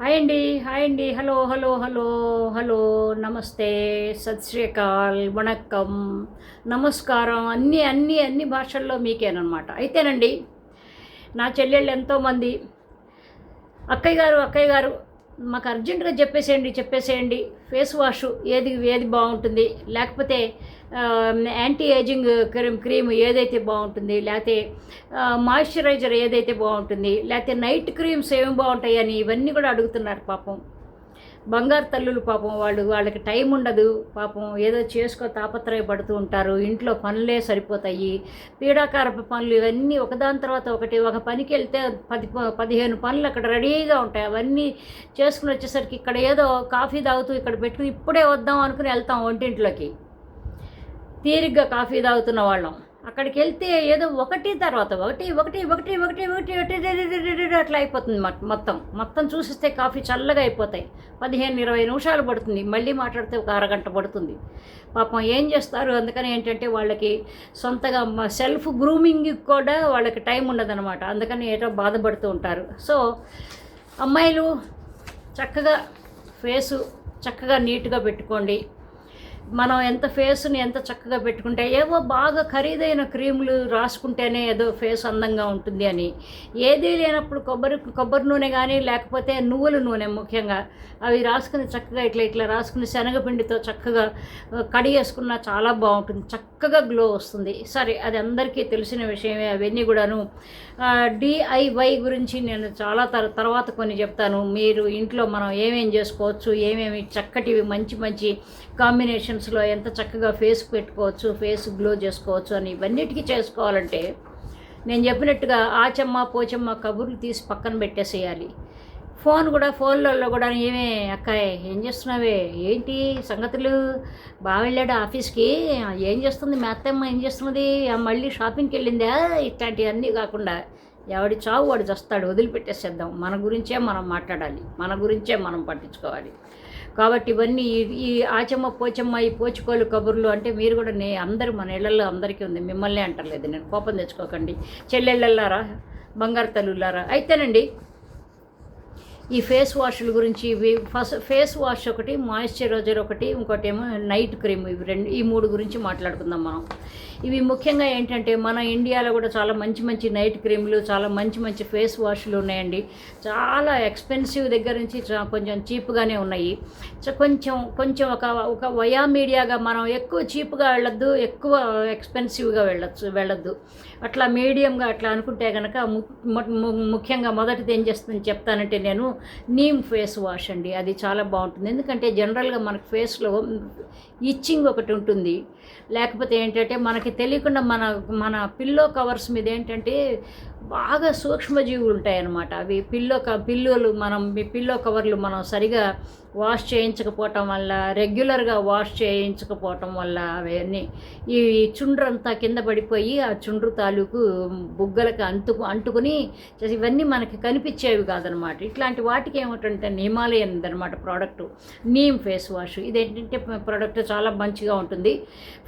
Hi అండి hi అండి. Hello hello hello hello. Namaste. Sat Sri Akal vanakkam. నమస్కారం. అన్ని అన్ని అన్ని భాషల్లో మీకేనమాట అయితేనండి నా చెల్లెళ్ళు ఎంతోమంది. అక్కయ్య గారు అక్కయ్య గారు మాకు అర్జెంటుగా చెప్పేసేయండి చెప్పేసేయండి. ఫేస్ వాష్ ఏది ఏది బాగుంటుంది? లేకపోతే యాంటీ ఏజింగ్ క్రీమ్ క్రీమ్ ఏదైతే బాగుంటుంది? లేకపోతే మాయిశ్చరైజర్ ఏదైతే బాగుంటుంది? లేకపోతే నైట్ క్రీమ్స్ ఏమి బాగుంటాయి అని ఇవన్నీ కూడా అడుగుతున్నారు పాపం. బంగారు తల్లులు పాపం వాళ్ళు వాళ్ళకి టైం ఉండదు పాపం ఏదో చేసుకో తాపత్రయపడుతూ ఉంటారు ఇంట్లో పనులే సరిపోతాయి పీడాకారపు పనులు ఇవన్నీ ఒకదాని తర్వాత ఒకటి ఒక పనికి వెళ్తే పది ప- పదిహేను పనులు అక్కడ రెడీగా ఉంటాయి అవన్నీ చేసుకుని వచ్చేసరికి ఇక్కడ ఏదో కాఫీ తాగుతూ ఇక్కడ పెట్టుకుని ఇప్పుడే వద్దాం అనుకుని వెళ్తాం వంటింట్లోకి. తీరిగ్గా కాఫీ తాగుతున్న వాళ్ళం. అక్కడికి వెళ్తే ఏదో ఒకటి తర్వాత ఒకటి ఒకటి ఒకటి ఒకటి ఒకటి ఒకటి అట్లా అయిపోతుంది మొత్తం. మొత్తం చూసిస్తే కాఫీ చల్లగా అయిపోతాయి. పదిహేను ఇరవై నిమిషాలు పడుతుంది. మళ్ళీ మాట్లాడితే ఒక అరగంట పడుతుంది. పాపం ఏం చేస్తారు? అందుకని ఏంటంటే వాళ్ళకి సొంతగా సెల్ఫ్ గ్రూమింగ్ కూడా వాళ్ళకి టైం ఉండదన్నమాట. అందుకని ఏటో బాధపడుతూ ఉంటారు. సో అమ్మాయిలు చక్కగా ఫేసు చక్కగా నీట్గా పెట్టుకోండి. మనం ఎంత ఫేస్ని ఎంత చక్కగా పెట్టుకుంటే ఏవో బాగా ఖరీదైన క్రీములు రాసుకుంటేనే ఏదో ఫేస్ అందంగా ఉంటుంది అని. ఏదీ లేనప్పుడు కొబ్బరి కొబ్బరి నూనె కానీ లేకపోతే నువ్వుల నూనె ముఖ్యంగా అవి రాసుకుని చక్కగా ఇట్లా ఇట్లా రాసుకుని శనగపిండితో చక్కగా ఆ, కడిగేసుకున్నా చాలా బాగుంటుంది. చక్కగా గ్లో వస్తుంది. సరే అది అందరికీ తెలిసిన విషయమే. అవన్నీ కూడాను డిఐవై గురించి నేను చాలా తర్ తర్వాత కొన్ని చెప్తాను. మీరు ఇంట్లో మనం ఏమేం చేసుకోవచ్చు ఏమేమి చక్కటివి మంచి మంచి కాంబినేషన్స్లో ఎంత చక్కగా ఫేస్ పెట్టుకోవచ్చు ఫేస్ గ్లో చేసుకోవచ్చు అని ఇవన్నిటికీ చేసుకోవాలంటే నేను చెప్పినట్టుగా ఆచమ్మ పోచమ్మ కబుర్లు తీసి పక్కన పెట్టేసేయాలి. ఫోన్ కూడా ఫోన్లలో కూడా ఏమే అక్కాయ్ ఏం చేస్తున్నావే? ఏంటి సంగతులు? బాగా వెళ్ళాడు ఆఫీస్కి. ఏం చేస్తుంది? మీ అత్తమ్మ ఏం చేస్తున్నది? మళ్ళీ షాపింగ్కి వెళ్ళిందా? ఇట్లాంటివన్నీ కాకుండా ఎవడి చావు వాడు చస్తాడు వదిలిపెట్టేసేద్దాం. మన గురించే మనం మాట్లాడాలి. మన గురించే మనం పట్టించుకోవాలి. కాబట్టి ఇవన్నీ ఈ- ఆచమ్మ పోచమ్మ ఈ పోచుకోలు కబుర్లు అంటే మీరు కూడా నే అందరూ మన ఇళ్ళలో అందరికీ ఉంది. మిమ్మల్ని అంటలేదు. నేను కోపం తెచ్చుకోకండి. చెల్లెళ్ళల్లారా? బంగారు తల్లులారా అయితేనండి ఈ ఫేస్ వాష్ల గురించి ఇవి ఫస్ట్ ఫేస్ వాష్ ఒకటి మాయిశ్చరైజర్ ఒకటి ఇంకోటి ఏమో నైట్ క్రీమ్ ఇవి రెండు ఈ మూడు గురించి మాట్లాడుకుందాం మనం. ఇవి ముఖ్యంగా ఏంటంటే మన ఇండియాలో కూడా చాలా మంచి మంచి నైట్ క్రీమ్లు చాలా మంచి మంచి ఫేస్ వాష్లు ఉన్నాయండి. చాలా ఎక్స్పెన్సివ్ దగ్గర నుంచి చా- కొంచెం చీప్గానే ఉన్నాయి. కొంచెం కొంచెం ఒక ఒక వయా మీడియాగా మనం ఎక్కువ చీప్గా వెళ్ళొద్దు ఎక్కువ ఎక్స్పెన్సివ్గా వెళ్ళొచ్చు వెళ్ళొద్దు. అట్లా మీడియంగా అట్లా అనుకుంటే కనుక ముఖ్యంగా మొదటిది ఏం చేస్తుందని చెప్తానంటే నేను నీమ్ ఫేస్ వాష్ అండి అది చాలా బాగుంటుంది. ఎందుకంటే జనరల్గా మనకు ఫేస్లో ఇచ్చింగ్ ఒకటి ఉంటుంది. లేకపోతే ఏంటంటే మనకి తెలియకుండా మన మన పిల్లో కవర్స్ మీద ఏంటంటే బాగా సూక్ష్మజీవులు ఉంటాయన్నమాట అవి పిల్లో క పిల్లోలు మనం మీ పిల్లో కవర్లు మనం సరిగా వాష్ చేయించకపోవటం వల్ల రెగ్యులర్గా వాష్ చేయించకపోవటం వల్ల అవన్నీ ఈ చుండ్రంతా కింద పడిపోయి ఆ చుండ్రు తాలూకు బుగ్గలకు అంటు అంటుకుని ఇవన్నీ మనకి కనిపించేవి కాదనమాట ఇట్లాంటి వాటికి ఏమిటంటే హిమాలయన్ అనమాట ప్రోడక్ట్. Neem face wash. ఇదేంటంటే ప్రోడక్ట్ చాలా మంచిగా ఉంటుంది.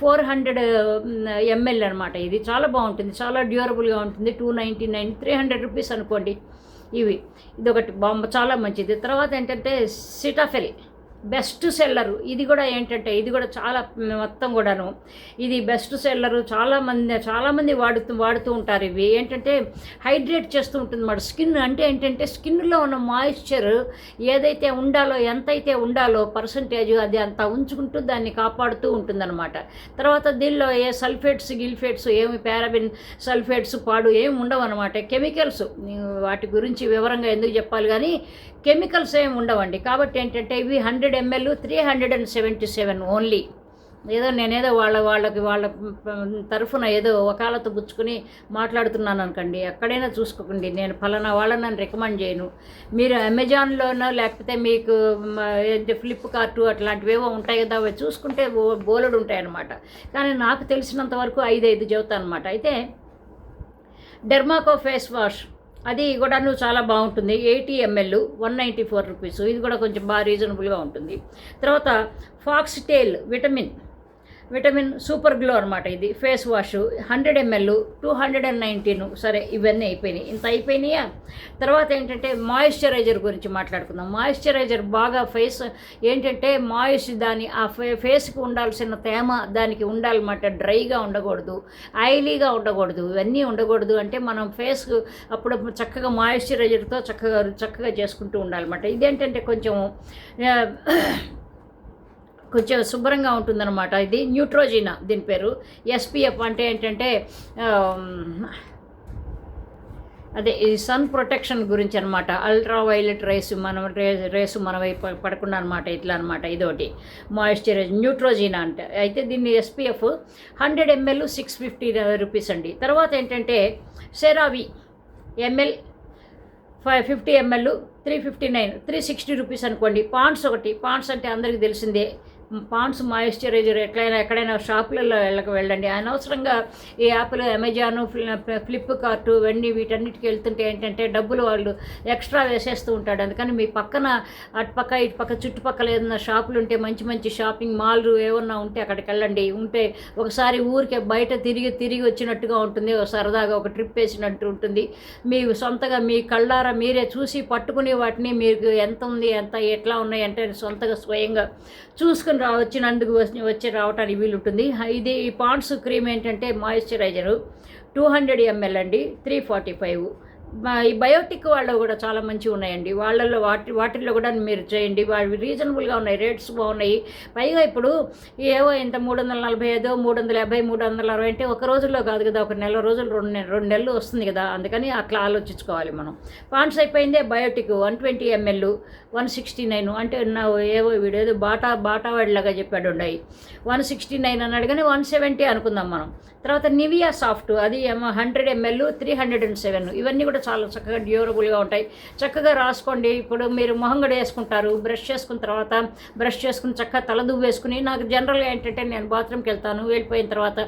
ఫోర్ హండ్రెడ్ ఎంఎల్ అనమాట ఇది. చాలా బాగుంటుంది. చాలా డ్యూరబుల్గా ఉంటుంది. Two ninety nine three hundred rupees అనుకోండి ఇవి. ఇదొకటి బాంబు చాలా మంచిది. తర్వాత ఏంటంటే సిటాఫెల్. Best seller. ఇది కూడా ఏంటంటే ఇది కూడా చాలా మొత్తం కూడాను. ఇది బెస్ట్ సెల్లరు. చాలామంది చాలామంది వాడుతూ వాడుతూ ఉంటారు ఇవి. ఏంటంటే హైడ్రేట్ చేస్తూ ఉంటుంది మాట స్కిన్ అంటే ఏంటంటే స్కిన్లో ఉన్న మాయిశ్చర్ ఏదైతే ఉండాలో ఎంతైతే ఉండాలో పర్సంటేజ్ అది అంత ఉంచుకుంటూ దాన్ని కాపాడుతూ ఉంటుందన్నమాట తర్వాత దీనిలో ఏ సల్ఫేట్స్ గిల్ఫేట్స్ ఏమి పారాబిన్ సల్ఫేట్స్ పాడు ఏమి ఉండవు అనమాట కెమికల్స్ వాటి గురించి వివరంగా ఎందుకు చెప్పాలి కానీ కెమికల్స్ ఏమి ఉండవండి. కాబట్టి ఏంటంటే ఇవి hundred ml three hundred and seventy seven only. ఏదో నేనేదో వాళ్ళ వాళ్ళకి వాళ్ళ తరఫున ఏదో వకాలత పుచ్చుకుని మాట్లాడుతున్నాను అనుకోండి. ఎక్కడైనా చూసుకోకండి. నేను ఫలానా వాళ్ళని నేను రికమెండ్ చేయను. మీరు అమెజాన్లోనో లేకపోతే మీకు ఏంటి ఫ్లిప్కార్ట్ అట్లాంటివేవో ఉంటాయి కదా అవి చూసుకుంటే బో- బోలెడు ఉంటాయి కానీ నాకు తెలిసినంత వరకు ఐదు ఐదు చెబుతాను అనమాట అయితే డెర్మాకో ఫేస్ వాష్ అది కూడాను చాలా బాగుంటుంది. Eighty ml one ninety four rupees. ఇది కూడా కొంచెం బాగా రీజనబుల్గా ఉంటుంది. తర్వాత Foxtale vitamin. Vitamin super glow అనమాట ఇది. Face wash hundred ml two hundred and nineteen సరే ఇవన్నీ అయిపోయినాయి. ఇంత అయిపోయినాయా? తర్వాత ఏంటంటే మాయిశ్చరైజర్ గురించి మాట్లాడుకుందాం. మాయిశ్చరైజర్ బాగా ఫేస్ ఏంటంటే మాయిస్ దాని ఆ ఫే ఫేస్కి ఉండాల్సిన తేమ దానికి ఉండాలన్నమాట. డ్రైగా ఉండకూడదు ఆయిలీగా ఉండకూడదు ఇవన్నీ ఉండకూడదు అంటే మనం ఫేస్ అప్పుడు చక్కగా మాయిశ్చరైజర్తో చక్కగా చక్కగా చేసుకుంటూ ఉండాలన్నమాట. ఇదేంటంటే కొంచెం కొంచెం శుభ్రంగా ఉంటుందన్నమాట. ఇది న్యూట్రోజినా దీని పేరు. ఎస్పిఎఫ్ అంటే ఏంటంటే అదే ఈ సన్ ప్రొటెక్షన్ గురించి అనమాట అల్ట్రా వైలెట్ రేస్ మనం రే రేసు మన వైపు పడకుండా అనమాట ఇట్లా అనమాట ఇదొకటి మాయిశ్చరైజ్ న్యూట్రోజీనా అంటే. అయితే దీన్ని SPF hundred ml six fifty rupees అండి. తర్వాత ఏంటంటే CeraVe ml five fifty ml three fifty nine three sixty rupees అనుకోండి. పాండ్స్ ఒకటి. పాండ్స్ అంటే అందరికీ తెలిసిందే. పాండ్స్ మాయిశ్చరైజర్ ఎట్లయినా ఎక్కడైనా షాపులలో వెళ్ళక వెళ్ళండి. అనవసరంగా ఈ యాప్లు అమెజాన్ ఫ్లిప్కార్ట్ ఇవన్నీ వీటన్నిటికి వెళ్తుంటే ఏంటంటే డబ్బులు వాళ్ళు ఎక్స్ట్రా వేసేస్తూ ఉంటాడు. అందుకని మీ పక్కన అటుపక్క ఇటు పక్క చుట్టుపక్కల ఏదైనా షాపులు ఉంటే మంచి మంచి షాపింగ్ మాల్ ఏమన్నా ఉంటే అక్కడికి వెళ్ళండి. ఉంటే ఒకసారి ఊరికే బయట తిరిగి తిరిగి వచ్చినట్టుగా ఉంటుంది. ఒక సరదాగా ఒక ట్రిప్ వేసినట్టు ఉంటుంది. మీ సొంతగా మీ కళ్ళారా మీరే చూసి పట్టుకుని వాటిని మీకు ఎంత ఉంది ఎంత ఎట్లా ఉన్నాయి అంటే సొంతగా స్వయంగా చూసుకుని రా వచ్చినందుకు వచ్చి వచ్చి రావటానికి వీలు ఉంటుంది ఇది ఈ పాండ్స్ క్రీమ్ ఏంటంటే మాయిశ్చరైజరు. టూ హండ్రెడ్ ఎంఎల్ అండి త్రీ ఫార్టీ ఫైవ్. ఈ బయోటిక్ వాళ్ళు కూడా చాలా మంచిగా ఉన్నాయండి. వాళ్ళల్లో వాటి వాటిల్లో కూడా మీరు చేయండి. వాటి రీజనబుల్గా ఉన్నాయి రేట్స్ బాగున్నాయి. పైగా ఇప్పుడు ఏవో ఇంత మూడు వందల నలభై ఐదో మూడు వందల యాభై మూడు వందల అరవై అంటే ఒక రోజుల్లో కాదు కదా ఒక నెల రోజులు రెండు రెండు నెలలు వస్తుంది కదా. అందుకని అట్లా ఆలోచించుకోవాలి మనం. Pond's అయిపోయిందే Biotique one twenty ml one sixty nine అంటే నా ఏవో వీడేదో ఏదో బాటా బాటా వాడిలాగా చెప్పాడు ఉన్నాయి వన్ సిక్స్టీ నైన్ అన్నాడు కానీ వన్ సెవెంటీ అనుకుందాం మనం. తర్వాత నివియా సాఫ్ట్ అది ఏమో hundred ml three hundred and seven ఇవన్నీ కూడా చాలా చక్కగా డ్యూరబుల్గా ఉంటాయి. చక్కగా రాసుకోండి. ఇప్పుడు మీరు మొహంగడ వేసుకుంటారు. బ్రష్ చేసుకున్న తర్వాత బ్రష్ చేసుకుని చక్కగా తల దువ్వేసుకుని నాకు జనరల్గా ఏంటంటే నేను బాత్రూమ్కి వెళ్తాను వెళ్ళిపోయిన తర్వాత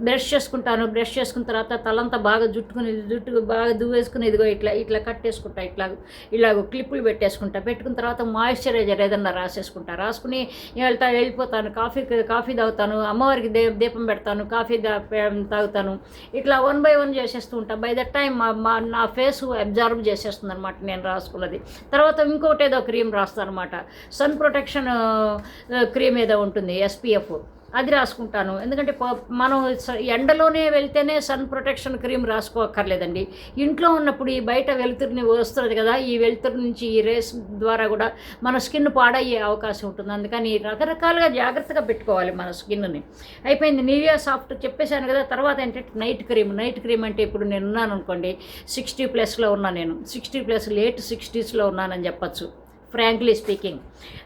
బ్రష్ చేసుకుంటాను. బ్రష్ చేసుకున్న తర్వాత తలంతా బాగా జుట్టుకుని జుట్టు బాగా దువ్వేసుకుని ఇదిగో ఇట్లా ఇట్లా కట్టేసుకుంటా ఇట్లా ఇలాగ క్లిప్పులు పెట్టేసుకుంటా. పెట్టుకున్న తర్వాత మాయిశ్చరైజర్ ఏదన్నా రాసేసుకుంటా. రాసుకుని వెళ్తా వెళ్ళిపోతాను. కాఫీ కాఫీ తాగుతాను. అమ్మవారికి దే దీపం పెడతాను. కాఫీ తాగుతాను. ఇట్లా వన్ బై వన్ చేసేస్తూ ఉంటా. బై దట్ టైం మా నా ఫేస్ అబ్జర్వ్ చేసేస్తుంది అనమాట నేను రాసుకున్నది. తర్వాత ఇంకోటి ఏదో క్రీమ్ రాస్తాను అనమాట సన్ ప్రొటెక్షన్ క్రీమ్ ఏదో ఉంటుంది ఎస్పీఎఫ్. అది రాసుకుంటాను. ఎందుకంటే ప- మనం స- ఎండలోనే వెళ్తేనే సన్ ప్రొటెక్షన్ క్రీమ్ రాసుకోక్కర్లేదండి. ఇంట్లో ఉన్నప్పుడు ఈ బయట వెలుతురుని వస్తుంది కదా ఈ వెలుతురు నుంచి ఈ రేస్ ద్వారా కూడా మన స్కిన్ పాడయ్యే అవకాశం ఉంటుంది. అందుకని రకరకాలుగా జాగ్రత్తగా పెట్టుకోవాలి మన స్కిన్ని అయిపోయింది. నివియా సాఫ్ట్ చెప్పేశాను కదా తర్వాత ఏంటంటే నైట్ క్రీమ్. నైట్ క్రీమ్ అంటే ఇప్పుడు నేను ఉన్నాను అనుకోండి సిక్స్టీ ప్లస్లో ఉన్నా నేను. సిక్స్టీ ప్లస్ లేట్ సిక్స్టీస్లో ఉన్నానని చెప్పచ్చు. ఫ్రాంక్లీ స్పీకింగ్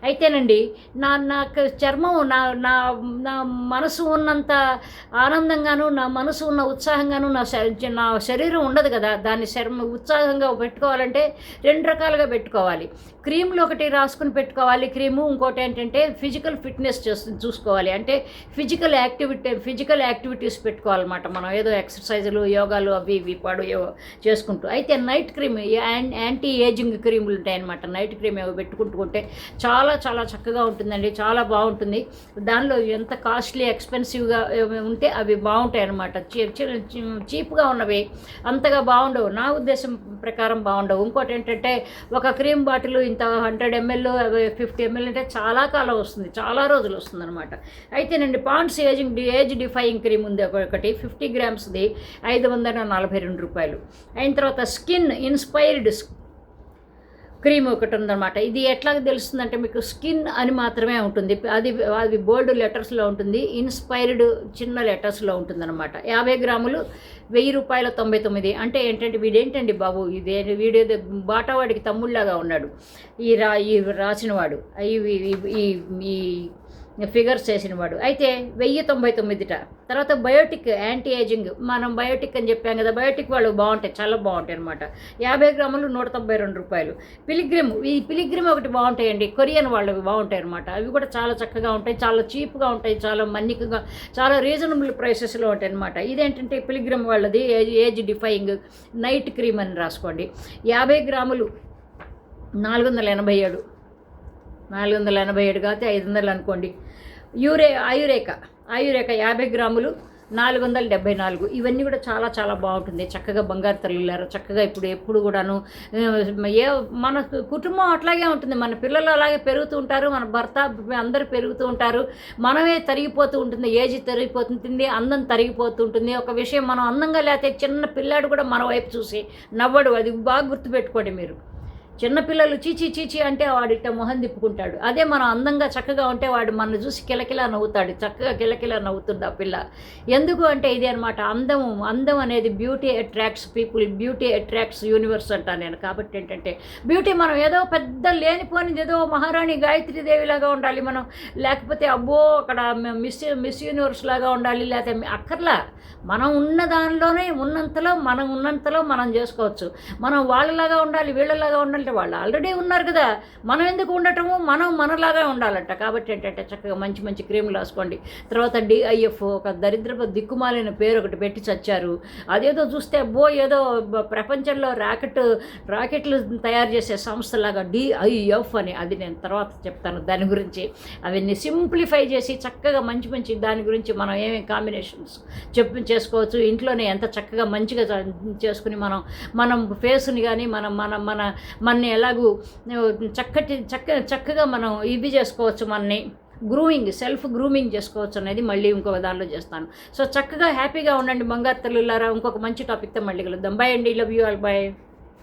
అయితేనండి నా నాకు చర్మం నా నా నా మనసు ఉన్నంత ఆనందంగాను నా మనసు ఉన్న ఉత్సాహంగాను నా నా శరీరం ఉండదు కదా దాన్ని చర్మ ఉత్సాహంగా పెట్టుకోవాలంటే రెండు రకాలుగా పెట్టుకోవాలి. క్రీములు ఒకటి రాసుకుని పెట్టుకోవాలి. క్రీము ఇంకోటి ఏంటంటే ఫిజికల్ ఫిట్నెస్ చేస్తు చూసుకోవాలి. అంటే ఫిజికల్ యాక్టివిటీ ఫిజికల్ యాక్టివిటీస్ పెట్టుకోవాలన్నమాట మనం. ఏదో ఎక్సర్సైజులు యోగాలు అవి ఇవి పాడు చేసుకుంటూ. అయితే నైట్ క్రీమ్ యాన్- యాంటీ ఏజింగ్ క్రీములు ఉంటాయన్నమాట. నైట్ క్రీమ్ పెట్టుకుంటుంటే చాలా చాలా చక్కగా ఉంటుందండి. చాలా బాగుంటుంది. దానిలో ఎంత కాస్ట్లీ ఎక్స్పెన్సివ్గా ఉంటే అవి బాగుంటాయి అనమాట చీప్గా ఉన్నవి అంతగా బాగుండవు. నా ఉద్దేశం ప్రకారం బాగుండవు. ఇంకోటి ఏంటంటే ఒక క్రీమ్ బాటిల్ ఇంత హండ్రెడ్ ఎంఎల్ ఫిఫ్టీ ఎంఎల్ అంటే చాలా కాలం వస్తుంది. చాలా రోజులు వస్తుంది అనమాట అయితేనండి Pond's ageing age defying cream ఉంది ఒకటి ఫిఫ్టీ గ్రామ్స్ది ఐదు వందల నలభై రెండు రూపాయలు. అయిన తర్వాత స్కిన్ ఇన్స్పైర్డ్ క్రీమ్ ఒకటి ఉందన్నమాట. ఇది ఎట్లా తెలుస్తుందంటే మీకు స్కిన్ అని మాత్రమే ఉంటుంది. అది అది బోల్డ్ లెటర్స్లో ఉంటుంది. ఇన్స్పైర్డ్ చిన్న లెటర్స్లో ఉంటుందన్నమాట. యాభై గ్రాములు వెయ్యి రూపాయల తొంభై తొమ్మిది. అంటే ఏంటంటే వీడేంటండి బాబు? ఇదే వీడియో బాటావాడికి తమ్ముళ్ళలాగా ఉన్నాడు. ఈ రా ఈ రాసినవాడు. ఈ ఈ ఫిగర్స్ చేసినవాడు. అయితే వెయ్యి తొంభై తొమ్మిదిట. తర్వాత బయోటిక్ యాంటీ ఏజింగ్ మనం బయోటిక్ అని చెప్పాం కదా బయోటిక్ వాళ్ళు బాగుంటాయి చాలా బాగుంటాయి అనమాట యాభై గ్రాములు నూట తొంభై రెండు రూపాయలు. పిలిగ్రిమ్ ఈ పిలిగ్రిమ్ ఒకటి బాగుంటాయండి. కొరియన్ వాళ్ళవి బాగుంటాయి అనమాట అవి కూడా చాలా చక్కగా ఉంటాయి చాలా చీప్గా ఉంటాయి చాలా మన్నికగా చాలా రీజనబుల్ ప్రైసెస్లో ఉంటాయి అనమాట ఇదేంటంటే పిలిగ్రిమ్ వాళ్ళది age age defying night cream అని రాసుకోండి. యాభై గ్రాములు నాలుగు వందల ఎనభై ఏడు. నాలుగు వందల ఎనభై ఏడు కాకపోతే ఐదు వందలు అనుకోండి. యూరే ఆయురేక ఆయురేఖ యాభై గ్రాములు నాలుగు వందల డెబ్బై నాలుగు. ఇవన్నీ కూడా చాలా చాలా బాగుంటుంది. చక్కగా బంగారు తల్లిలారు చక్కగా ఇప్పుడు ఎప్పుడు కూడాను ఏ మన కుటుంబం అట్లాగే ఉంటుంది. మన పిల్లలు అలాగే పెరుగుతూ ఉంటారు మన భర్త అందరూ పెరుగుతూ ఉంటారు. మనమే తరిగిపోతూ ఉంటుంది. ఏజ్ తరిగిపోతుంది అందం తరిగిపోతూ ఉంటుంది. ఒక విషయం మనం అందంగా లేకపోతే చిన్న పిల్లాడు కూడా మన వైపు చూసి నవ్వడు. అది బాగా గుర్తుపెట్టుకోండి మీరు. చిన్నపిల్లలు చీచి చీచి అంటే వాడిట్ట మొహం తిప్పుకుంటాడు. అదే మనం అందంగా చక్కగా ఉంటే వాడు మనల్ని చూసి కిలకిలా నవ్వుతాడు. చక్కగా కిలకిలా నవ్వుతుంది ఆ పిల్ల. ఎందుకు అంటే ఇది అనమాట అందం అందం అనేది beauty attracts people beauty attracts universe అంటాను నేను. కాబట్టి ఏంటంటే బ్యూటీ మనం ఏదో పెద్ద లేనిపోనిది ఏదో మహారాణి గాయత్రి దేవిలాగా ఉండాలి మనం. లేకపోతే అబ్బో అక్కడ మిస్ మిస్ యూనివర్స్ లాగా ఉండాలి లేకపోతే అక్కర్లా. మనం ఉన్న దానిలోనే ఉన్నంతలో మనం ఉన్నంతలో మనం చేసుకోవచ్చు. మనం వాళ్ళలాగా ఉండాలి వీళ్ళలాగా ఉండాలి ఉండాలంటే వాళ్ళు ఆల్రెడీ ఉన్నారు కదా. మనం ఎందుకు ఉండటము? మనం మనలాగా ఉండాలంట. కాబట్టి ఏంటంటే చక్కగా మంచి మంచి క్రీములు రాసుకోండి. తర్వాత డిఐఎఫ్ ఒక దరిద్రపు దిక్కుమాలిన పేరు ఒకటి పెట్టి చచ్చారు. అదేదో చూస్తే అబ్బో ఏదో ప్రపంచంలో రాకెట్ రాకెట్లు తయారు చేసే సంస్థలాగా డిఐఎఫ్ అని. అది నేను తర్వాత చెప్తాను దాని గురించి. అవన్నీ సింప్లిఫై చేసి చక్కగా మంచి మంచి దాని గురించి మనం ఏమేమి కాంబినేషన్స్ చెప్పు చేసుకోవచ్చు. ఇంట్లోనే ఎంత చక్కగా మంచిగా చేసుకుని మనం మనం ఫేస్ని కానీ మనం మన మన మనని ఎలాగూ చక్కటి చక్క చక్కగా మనం ఇవి చేసుకోవచ్చు మనని. గ్రూమింగ్ సెల్ఫ్ గ్రూమింగ్ చేసుకోవచ్చు అనేది మళ్ళీ ఇంకొక దానిలో చేస్తాను. సో చక్కగా హ్యాపీగా ఉండండి బంగారు తల్లులారా. ఇంకొక మంచి టాపిక్తో మళ్ళీ కలుద్దాం. బై అండి. Love you all. బై